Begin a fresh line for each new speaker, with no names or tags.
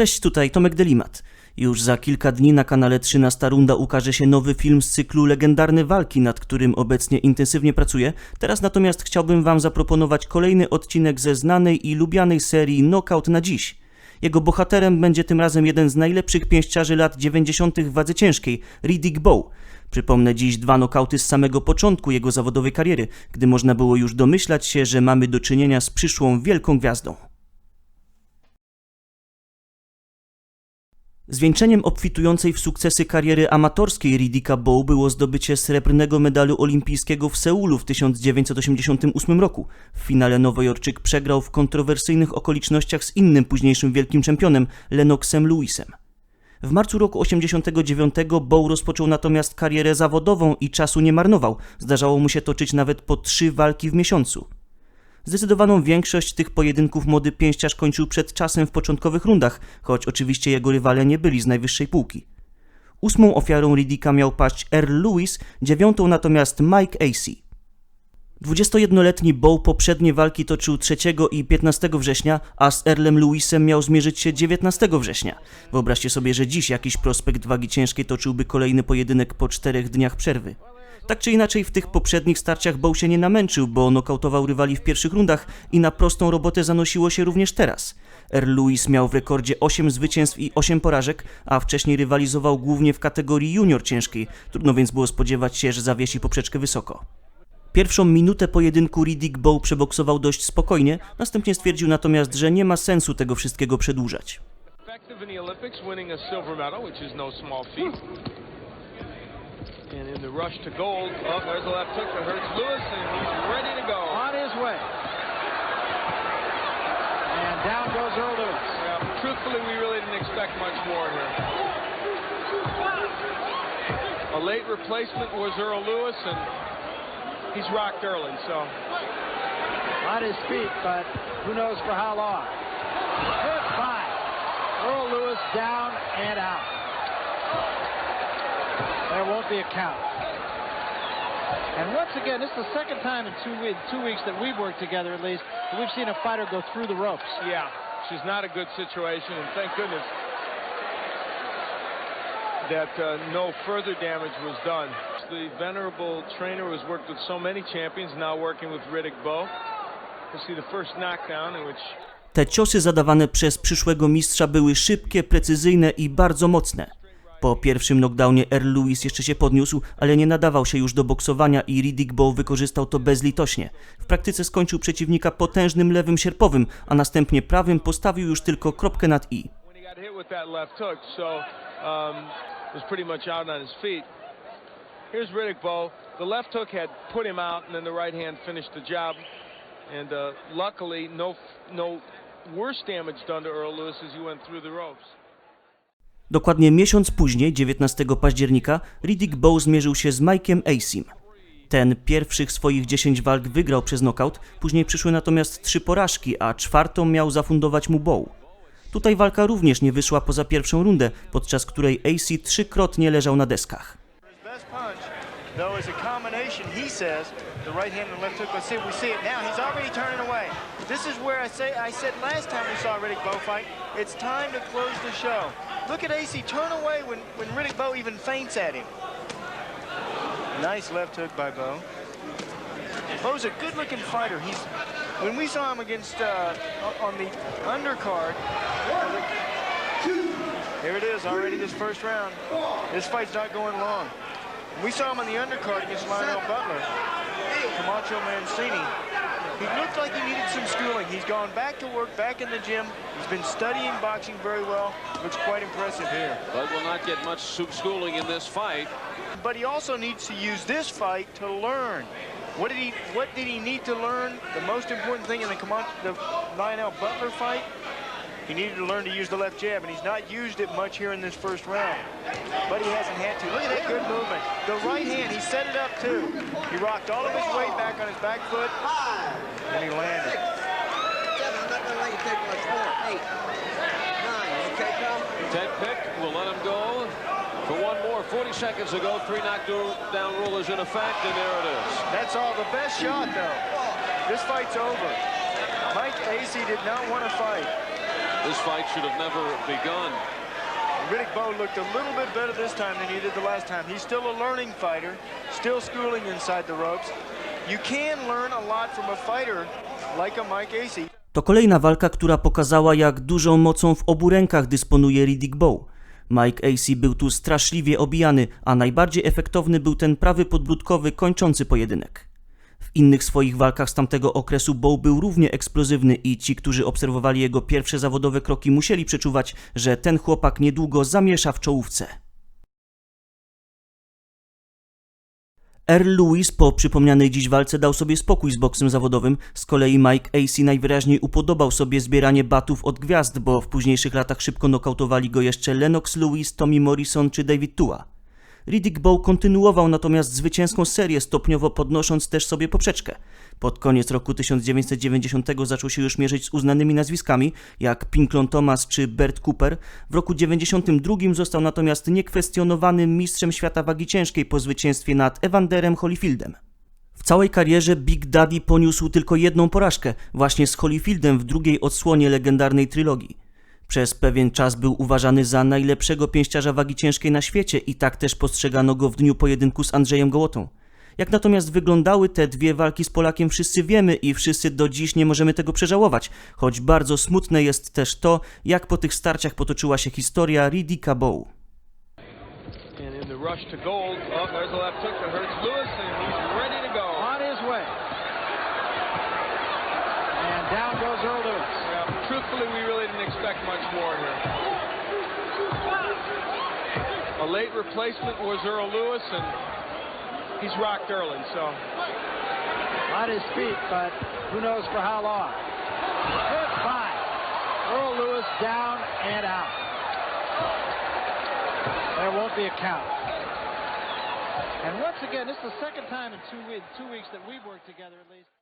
Cześć, tutaj Tomek Delimat. Już za kilka dni na kanale 13 Runda ukaże się nowy film z cyklu Legendarne Walki, nad którym obecnie intensywnie pracuję. Teraz natomiast chciałbym Wam zaproponować kolejny odcinek ze znanej i lubianej serii Knockout na dziś. Jego bohaterem będzie tym razem jeden z najlepszych pięściarzy lat 90. w wadze ciężkiej, Riddick Bowe. Przypomnę dziś dwa nokauty z samego początku jego zawodowej kariery, gdy można było już domyślać się, że mamy do czynienia z przyszłą wielką gwiazdą. Zwieńczeniem obfitującej w sukcesy kariery amatorskiej Riddicka Bowe było zdobycie srebrnego medalu olimpijskiego w Seulu w 1988 roku. W finale Nowojorczyk przegrał w kontrowersyjnych okolicznościach z innym późniejszym wielkim czempionem Lennoxem Lewisem. W marcu roku 89 Bow rozpoczął natomiast karierę zawodową i czasu nie marnował. Zdarzało mu się toczyć nawet po trzy walki w miesiącu. Zdecydowaną większość tych pojedynków młody pięściarz kończył przed czasem w początkowych rundach, choć oczywiście jego rywale nie byli z najwyższej półki. Ósmą ofiarą Riddicka miał paść Earl Lewis, dziewiątą natomiast Mike Acey. 21-letni Bow poprzednie walki toczył 3 i 15 września, a z Earlem Lewisem miał zmierzyć się 19 września. Wyobraźcie sobie, że dziś jakiś prospekt wagi ciężkiej toczyłby kolejny pojedynek po czterech dniach przerwy. Tak czy inaczej w tych poprzednich starciach Bow się nie namęczył, bo nokautował rywali w pierwszych rundach i na prostą robotę zanosiło się również teraz. Earl Lewis miał w rekordzie 8 zwycięstw i 8 porażek, a wcześniej rywalizował głównie w kategorii junior ciężkiej. Trudno więc było spodziewać się, że zawiesi poprzeczkę wysoko. Pierwszą minutę pojedynku Riddick Bowe przeboksował dość spokojnie, następnie stwierdził natomiast, że nie ma sensu tego wszystkiego przedłużać.
And in the rush to gold, oh, there's a left hook that hurts Lewis, and he's ready to go.
on his way. And down goes Earl Lewis.
Yeah, truthfully, we really didn't expect much more here. A late replacement was Earl Lewis, and he's rocked early, so
On his feet, but who knows for how long. Good fight. Earl Lewis down and out. There won't be a count. And once again, this is the second time in two, we- two weeks that we've worked together, at least, we've seen a fighter go through the ropes.
yeah, she's not a good situation, and thank goodness that uh, no further damage was done. The venerable trainer who has worked with so many champions, now working with Riddick Bowe. You see the first knockdown in which
Te ciosy zadawane przez przyszłego mistrza były szybkie, precyzyjne i bardzo mocne. Po pierwszym knockdownie Earl Lewis jeszcze się podniósł, ale nie nadawał się już do boksowania i Riddick Bowe wykorzystał to bezlitośnie. W praktyce skończył przeciwnika potężnym lewym sierpowym, a następnie prawym postawił już tylko kropkę nad i.
um. Here's Riddick Bowe. The left hook had put him out, and then the right hand finished the job. And uh, luckily, no no worse damage done to Earl Lewis as he went through the ropes.
Dokładnie miesiąc później, 19 października, Riddick Bowe zmierzył się z Mike'em Acem. Ten pierwszych swoich 10 walk wygrał przez knockout, później przyszły natomiast trzy porażki, a czwartą miał zafundować mu Bowe. Tutaj walka również nie wyszła poza pierwszą rundę, podczas której AC trzykrotnie leżał na deskach.
This is where I say I said last time we saw Riddick Bowe fight, it's time to close the show. Look at AC turn away when, when Riddick Bowe even feints at him. Nice left hook by Bowe. Bowe's a good-looking fighter. He's when we saw him against uh, on the undercard. Here it is already this first round. This fight's not going long. We saw him on the undercard against Lionel Butler. Camacho Mancini. He looked like he needed some schooling. He's gone back to work, back in the gym. He's been studying boxing very well. Looks quite impressive here.
Bud will not get much schooling in this fight.
But he also needs to use this fight to learn. What did he What did he need to learn? The most important thing in the, the Lionel Butler fight, he needed to learn to use the left jab, and he's not used it much here in this first round. But he hasn't had to. Look at that good movement. The right hand, he set it up too. He rocked all of his weight back on his back foot, and he landed.
Seven, let the take much more. Eight, nine, okay, come?
Ted Pick will let him go for one more. 40 seconds ago, three knockdown rule is in effect, and there it is.
That's all. The best shot, though. This fight's over. Mike Acey did not want to fight.
This fight should have never begun.
Riddick Bowe looked a little bit better this time than he did the last time. He's still a learning fighter, still schooling inside the ropes. You can learn a lot from a fighter like a Mike Acey.
To kolejna walka, która pokazała, jak dużą mocą w obu rękach dysponuje Riddick Bowe. Mike Acey był tu straszliwie obijany, a najbardziej efektowny był ten prawy podbródkowy kończący pojedynek. W innych swoich walkach z tamtego okresu Bowe był równie eksplozywny i ci, którzy obserwowali jego pierwsze zawodowe kroki, musieli przeczuwać, że ten chłopak niedługo zamiesza w czołówce. Earl Lewis po przypomnianej dziś walce dał sobie spokój z boksem zawodowym, z kolei Mike Acey najwyraźniej upodobał sobie zbieranie batów od gwiazd, bo w późniejszych latach szybko nokautowali go jeszcze Lennox Lewis, Tommy Morrison czy David Tua. Riddick Bowe kontynuował natomiast zwycięską serię, stopniowo podnosząc też sobie poprzeczkę. Pod koniec roku 1990 zaczął się już mierzyć z uznanymi nazwiskami, jak Pinklon Thomas czy Bert Cooper. W roku 92 został natomiast niekwestionowanym mistrzem świata wagi ciężkiej po zwycięstwie nad Evanderem Holyfieldem. W całej karierze Big Daddy poniósł tylko jedną porażkę, właśnie z Holyfieldem w drugiej odsłonie legendarnej trylogii. Przez pewien czas był uważany za najlepszego pięściarza wagi ciężkiej na świecie i tak też postrzegano go w dniu pojedynku z Andrzejem Gołotą. Jak natomiast wyglądały te dwie walki z Polakiem wszyscy wiemy i wszyscy do dziś nie możemy tego przeżałować, choć bardzo smutne jest też to, jak po tych starciach potoczyła się historia
to gold, oh,
down goes Earl Lewis.
Truthfully, we really didn't expect much more here. A late replacement was Earl Lewis, and he's rocked early, so
On his feet, but who knows for how long. Good fight. Earl Lewis down and out. There won't be a count. And once again, this is the second time in two, we- two weeks that we've worked together at least.